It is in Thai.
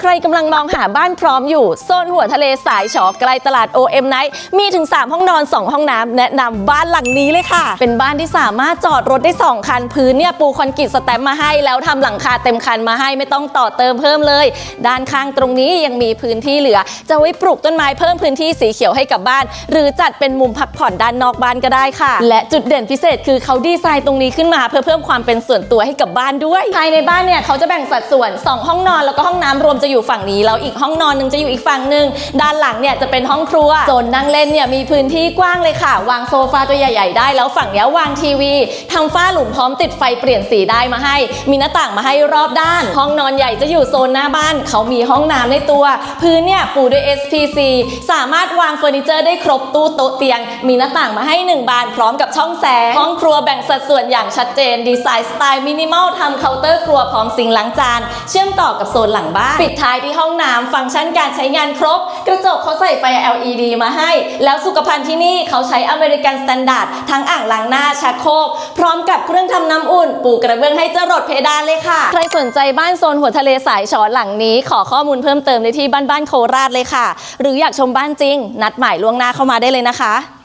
ใครกำลังมองหาบ้านพร้อมอยู่ โซนหัวทะเลสายฉอใกล้ตลาด OM Night มีถึง 3 ห้องนอน 2 ห้องน้ำแนะนำบ้านหลังนี้เลยค่ะ เป็นบ้านที่สามารถจอดรถได้ 2 คัน พื้นเนี่ยปูคอนกรีตสแตมป์มาให้ แล้วทำหลังคาเต็มคันมาให้ไม่ต้องต่อเติมเพิ่มเลย ด้านข้างตรงนี้ยังมีพื้นที่เหลือ จะไว้ปลูกต้นไม้เพิ่มพื้นที่สีเขียวให้กับบ้าน หรือจัดเป็นมุมพักผ่อนด้านนอกบ้านก็ได้ค่ะ และจุดเด่นพิเศษคือเขาดีไซน์ตรงนี้ขึ้นมาเพื่อเพิ่มความเป็นส่วนตัวให้กับบ้านด้วยภายในบ้านเนี่ยเขาจะแบ่งสัดส่วน 2 ห้องนอนแล้วก็ห้องน้ำรวมจะอยู่ฝั่งนี้แล้วอีกห้องนอนหนึงจะอยู่อีกฝั่งหนึ่งด้านหลังเนี่ยจะเป็นห้องครัวโซนนั่งเล่นเนี่ยมีพื้นที่กว้างเลยค่ะ วางโซฟาตัวใหญ่ ๆ ได้ แล้วฝั่งนี้วางทีวีทำฝ้าหลุมพร้อมติดไฟเปลี่ยนสีได้มาให้ มีหน้าต่างมาให้รอบด้าน ห้องนอนใหญ่จะอยู่โซนหน้าบ้าน เขามีห้องน้ำในตัว พื้นเนี่ยปูด้วย SPC สามารถวางเฟอร์นิเจอร์ได้ครบตู้โต๊ะเตียง มีหน้าต่างมาให้หนึ่งบานพร้อมกับช่องแสง ห้องครัวแบ่งสัดส่วนอย่างชัดเจน ดีไซน์สไตล์มินิมอลทำเคาน์เตอร์ครัวพร้อมซิงค์ล้างจาน เชื่อมต่อกับโซนหลังบ้าน ปิดท้ายที่ห้องน้ำฟังก์ชันการใช้งานครบ กระจกเขาใส่ไฟ LED มาให้ แล้วสุขภัณฑ์ที่นี่เขาใช้อเมริกันสแตนดาร์ดทั้งอ่างล้างหน้าชักโครกพร้อมกับเครื่องทำน้ำอุ่น ปูกระเบื้องให้จรดเพดานเลยค่ะ ใครสนใจบ้านโซนหัวทะเลสายฉอหลังนี้ ขอข้อมูลเพิ่มเติมได้ที่บ้านบ้านโคราชเลยค่ะ หรืออยากชมบ้านจริง นัดหมายล่วงหน้าเข้ามาได้เลยนะคะ